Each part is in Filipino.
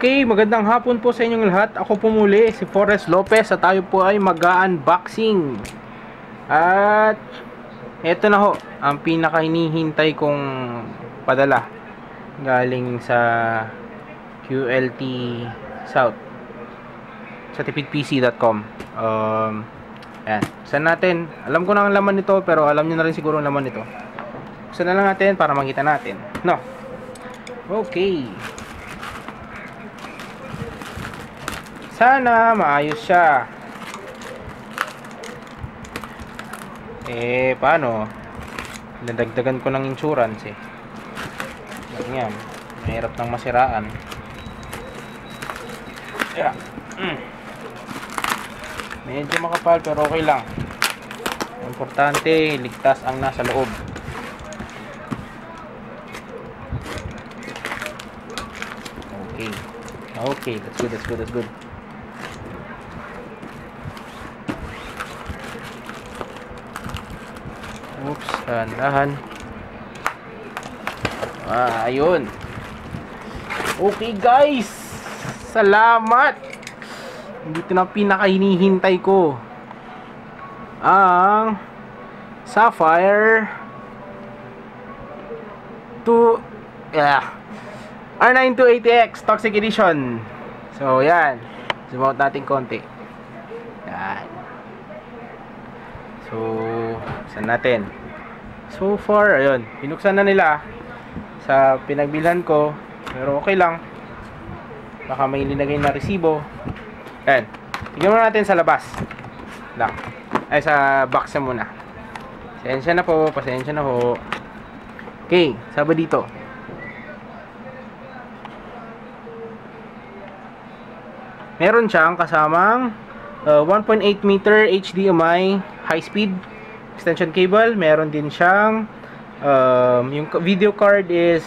Okay, magandang hapon po sa inyong lahat. Ako po muli, si Forrest Lopez at tayo po ay mag-unboxing. At eto na ho, ang pinaka hinihintay kong padala galing sa QLT South sa tipidpc.com. Um, ayan, saan natin? Alam ko na ang laman nito pero alam niyo na rin siguro ang laman nito. Buksan na lang natin para makita natin. No. Okay. Sana maayos siya. Eh, paano? Nadagdagan ko ng insurance eh. Ganyan. Mahirap nang masiraan. Yeah. Mm. Medyo makapal pero okay lang. Importante, ligtas ang nasa loob. Okay. Okay, that's good, that's good, that's good. Oops, dahan-dahan. Ah, ayun. Okay guys. Salamat. Dito na pinaka hinihintay ko. Ang Sapphire 2 yeah. R9280X Toxic Edition. So, yan. Zoom out natin konti. Yan. So, saan natin? So far, ayun. Pinuksan na nila sa pinagbilhan ko. Pero okay lang. Baka may linagay na resibo. Ayan. Tignan muna natin sa labas. Lang. Ay, sa box na muna. Pasensya na po. Pasensya na po. Okay. Saba dito. Meron siyang kasamang uh, 1.8 meter HDMI high speed extension cable. Meron din siyang um, yung video card is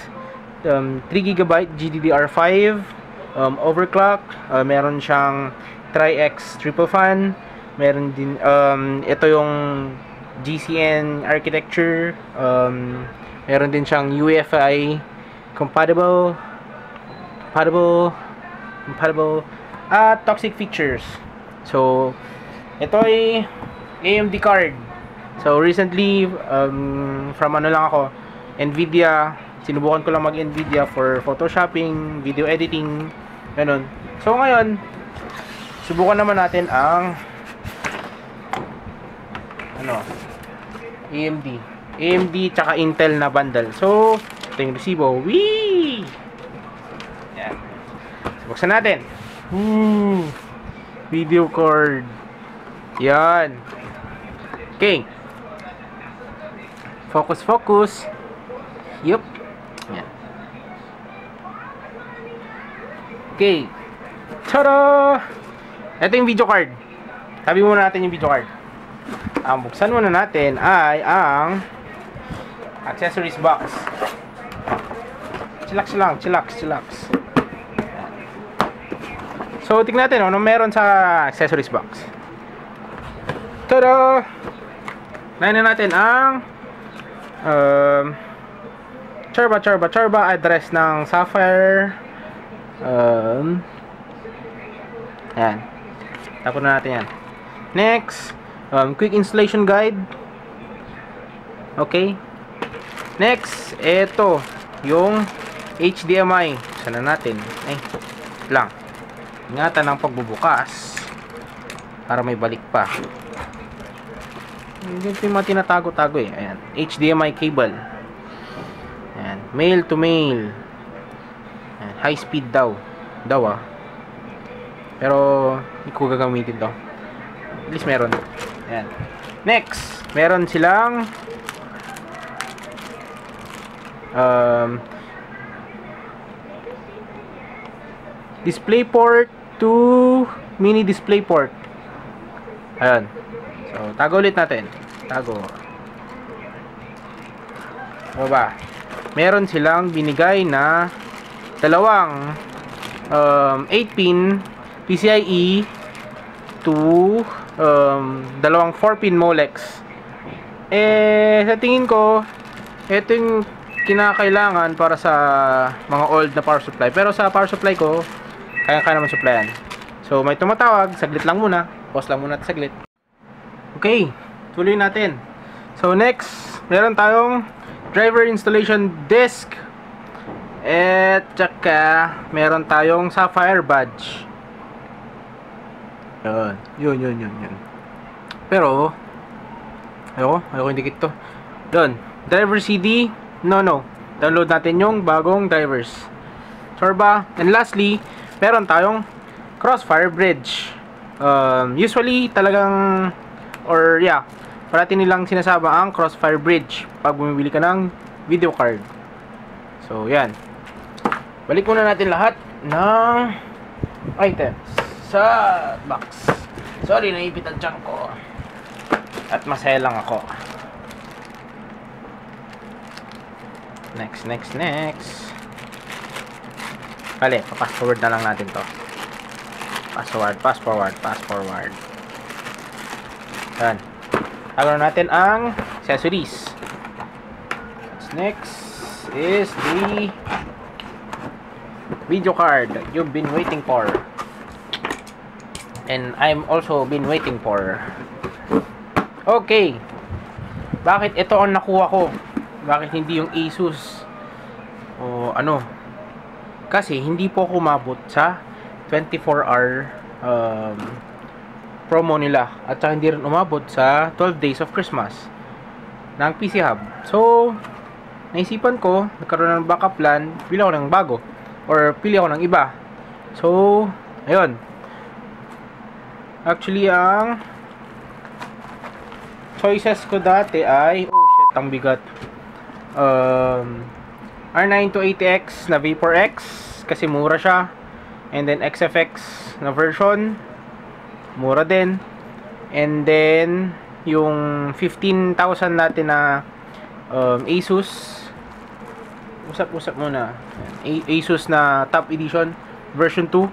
um, 3 GB GDDR5 um, overclock. Uh, meron siyang Tri-X triple fan. Meron din um, ito yung GCN architecture. Um, meron din siyang UEFI compatible compatible compatible at toxic features. So, ito ay AMD card. So, recently, um, from ano lang ako, NVIDIA, sinubukan ko lang mag-NVIDIA for photoshopping, video editing, ganun. So, ngayon, subukan naman natin ang ano, AMD. AMD tsaka Intel na bundle. So, ito yung resibo. Wee! Yan. So, buksan natin. Ooh, video card. Yan. Okay. Focus, focus. Yup. Okay. Tada! Ito yung video card. Sabi muna natin yung video card. Ang buksan muna natin ay ang accessories box. Chillax lang, chillax, chillax. So, tingnan natin ano meron sa accessories box. Tada! Na natin ang um, charba, charba, charba address ng Sapphire. Um, yan. Tapos na natin yan. Next, um, quick installation guide. Okay. Next, ito, yung HDMI. Sana natin. Ay, lang ingatan ng pagbubukas para may balik pa hindi yung mga tinatago-tago eh. Ayan. HDMI cable. Ayan. Male to male ayan. high speed daw. Daw ah. Pero hindi ko gagamitin to. At least meron. Ayan. Next. Meron silang um, display port to mini display port. Ayun so tago ulit natin tago o ba meron silang binigay na dalawang um, 8 pin PCIe to um, dalawang 4 pin Molex eh sa tingin ko ito yung kinakailangan para sa mga old na power supply pero sa power supply ko kaya-kaya naman supplyan. So, may tumatawag, saglit lang muna. Pause lang muna at saglit. Okay, tuloy natin. So, next, meron tayong driver installation disk. At tsaka, meron tayong Sapphire badge. Yun, yun, yun, yun, yun. Pero, ayoko, ayoko hindi to. Yun, driver CD, no, no. Download natin yung bagong drivers. Sure ba? And lastly, meron tayong Crossfire Bridge. Um, usually, talagang, or yeah, parati nilang sinasama ang Crossfire Bridge pag bumibili ka ng video card. So, yan. Balik muna natin lahat ng items sa box. Sorry, naipit ang tiyan ko. At masaya lang ako. Next, next, next. Bale, pass forward na lang natin to. Pass forward, pass forward, pass forward. Yan. Tagalan natin ang accessories. What's next is the video card you've been waiting for. And I'm also been waiting for. Okay. Bakit ito ang nakuha ko? Bakit hindi yung Asus? O ano? Kasi hindi po ako umabot sa 24-hour um, promo nila. At saka hindi rin umabot sa 12 days of Christmas ng PC Hub. So, naisipan ko, nagkaroon ng backup plan, pili ako ng bago. Or pili ako ng iba. So, ayun. Actually, ang choices ko dati ay, oh shit, ang bigat. Um, R9 to 80X na Vapor X kasi mura siya. And then XFX na version, mura din. And then, yung 15,000 natin na um, Asus, usap-usap muna. Asus na top edition, version 2.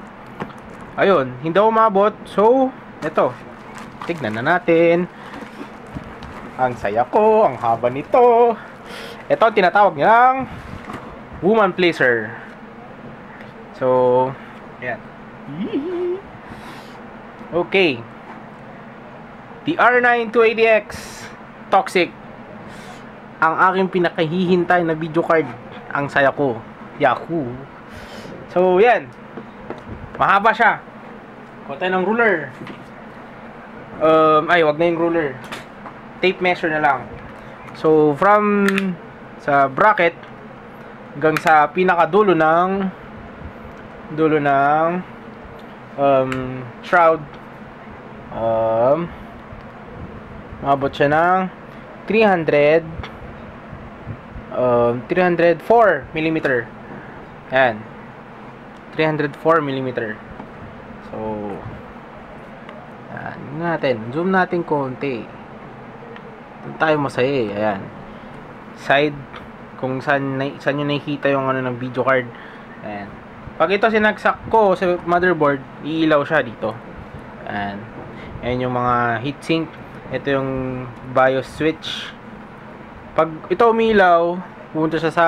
Ayun, hindi umabot. So, ito. Tignan na natin. Ang saya ko, ang haba nito. Ito ang tinatawag niyang woman pleaser. So, yan. Okay. The R9 280X Toxic. Ang aking pinakahihintay na video card. Ang saya ko. Yahoo. So, yan. Mahaba siya. Kuha ng ruler. Um, ay, wag na yung ruler. Tape measure na lang. So, from sa bracket hanggang sa pinakadulo ng dulo ng um, shroud um, mabot siya ng 300 um, 304 mm yan 304 mm so yan natin. Zoom natin konti. Doon tayo masaya eh. Ayan. Side kung saan, saan nyo nakikita yung ano ng video card. Ayan. Pag ito sinagsak ko sa motherboard, iilaw siya dito. Ayan. Ayan yung mga heatsink. Ito yung BIOS switch. Pag ito umilaw, pupunta siya sa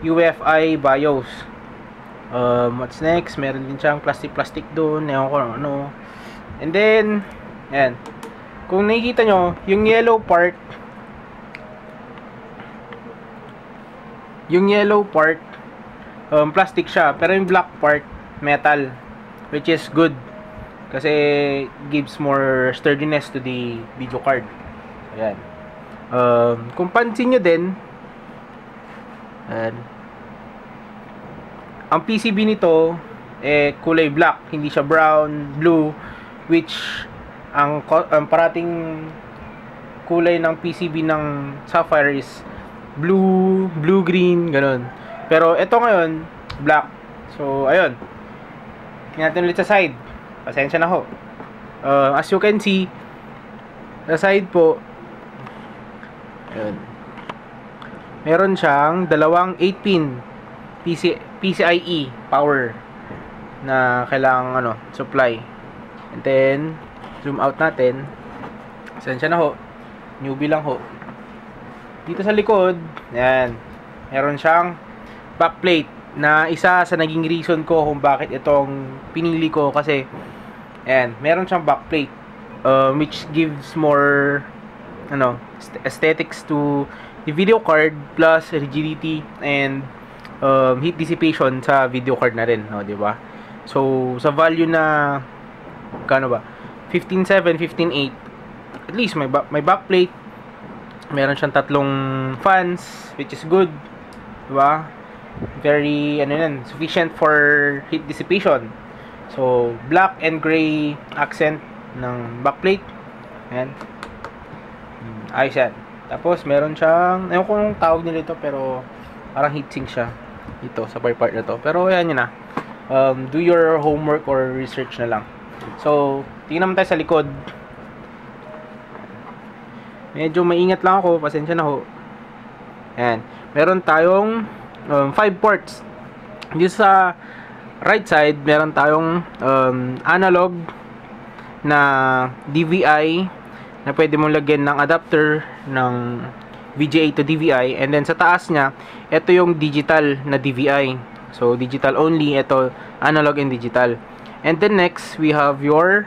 UEFI BIOS. Um, what's next? Meron din siyang plastic-plastic doon. Ewan ko ano. And then, ayan. Kung nakikita nyo, yung yellow part, yung yellow part, um, plastic siya pero yung black part metal which is good kasi gives more sturdiness to the video card ayan um, kung pansin nyo din ayan ang PCB nito eh kulay black hindi siya brown blue which ang, ang parating kulay ng PCB ng Sapphire is blue blue green ganun pero ito ngayon, black. So, ayun. Tingnan natin ulit sa side. Pasensya na ho. Uh, as you can see, sa side po, ayun. Meron siyang dalawang 8-pin PC, PCIe power na kailangang ano, supply. And then, zoom out natin. Pasensya na ho. Newbie lang ho. Dito sa likod, yan. Meron siyang backplate na isa sa naging reason ko kung bakit itong pinili ko kasi ayan, meron siyang backplate uh, which gives more ano, aesthetics to the video card plus rigidity and um, heat dissipation sa video card na rin, no, 'di ba? So, sa value na kano ba? 15.7, 15.8. At least may ba- may backplate. Meron siyang tatlong fans which is good, 'di ba? Very ano yan, sufficient for heat dissipation. So, black and gray accent ng backplate. Ayan. Hmm, Ayos yan. Tapos, meron siyang, ko kung tawag nila ito, pero parang heatsink siya. Ito, sa part part na to. Pero, ayan yun na. Um, do your homework or research na lang. So, tingnan naman tayo sa likod. Medyo maingat lang ako. Pasensya na ho. Ayan. Meron tayong 5 um, ports. Dito sa right side, meron tayong um, analog na DVI na pwede mong lagyan ng adapter ng VGA to DVI and then sa taas niya ito yung digital na DVI so digital only ito analog and digital. And then next we have your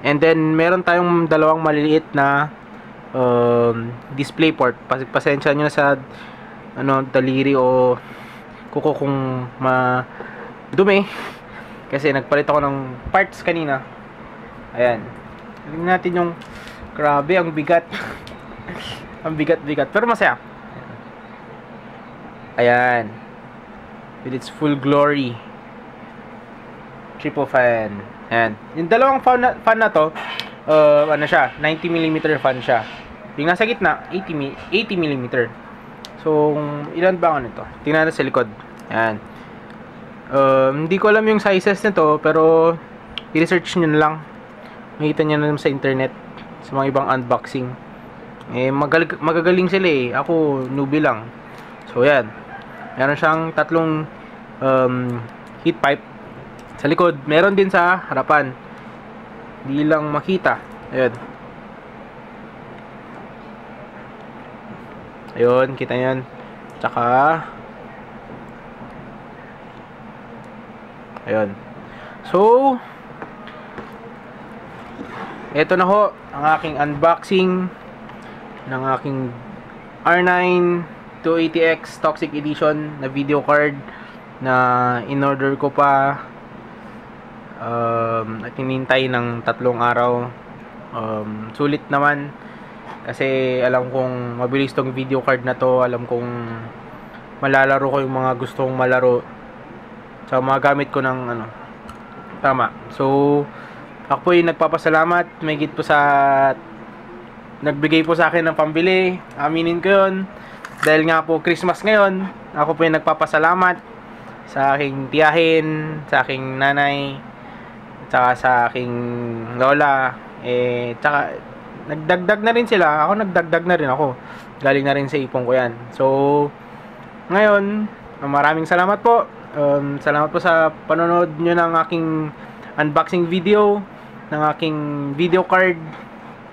and then meron tayong dalawang maliliit na um, display port. Pas pasensya nyo na sa ano daliri o kuko kung ma dumi. Kasi nagpalit ako ng parts kanina. Ayan. Tingnan natin yung grabe ang bigat. Ang bigat bigat pero masaya. Ayan. With its full glory. Triple fan. Ayan. Yung dalawang fan na, fan na to uh, ano siya 90mm fan siya. Yung nasa gitna 80 80mm so ilan ba ano to tingnan natin sa likod ayan Um, hindi ko alam yung sizes nito pero i-research nyo lang. Makita nyo na sa internet sa mga ibang unboxing. Eh magagal magagaling sila eh. Ako newbie lang. So yan. Meron siyang tatlong um, heat pipe sa likod. Meron din sa harapan. Hindi lang makita. Ayun. Ayun, kita yan. Tsaka Ayun. So, eto na ho ang aking unboxing ng aking R9 280X Toxic Edition na video card na in-order ko pa um, at hinintay ng tatlong araw um, sulit naman kasi alam kong mabilis tong video card na to. Alam kong malalaro ko yung mga gustong malaro. Sa mga gamit ko ng ano. Tama. So ako po yung nagpapasalamat. May git po sa nagbigay po sa akin ng pambili. Aminin ko yun. Dahil nga po Christmas ngayon ako po yung nagpapasalamat sa aking tiyahin sa aking nanay tsaka sa aking lola. Eh tsaka nagdagdag na rin sila ako nagdagdag na rin ako galing na rin sa ipon ko yan so ngayon maraming salamat po Um, salamat po sa panonood nyo ng aking unboxing video ng aking video card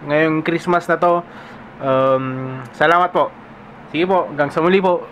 ngayong Christmas na to. Um, salamat po. Sige po, hanggang sa muli po.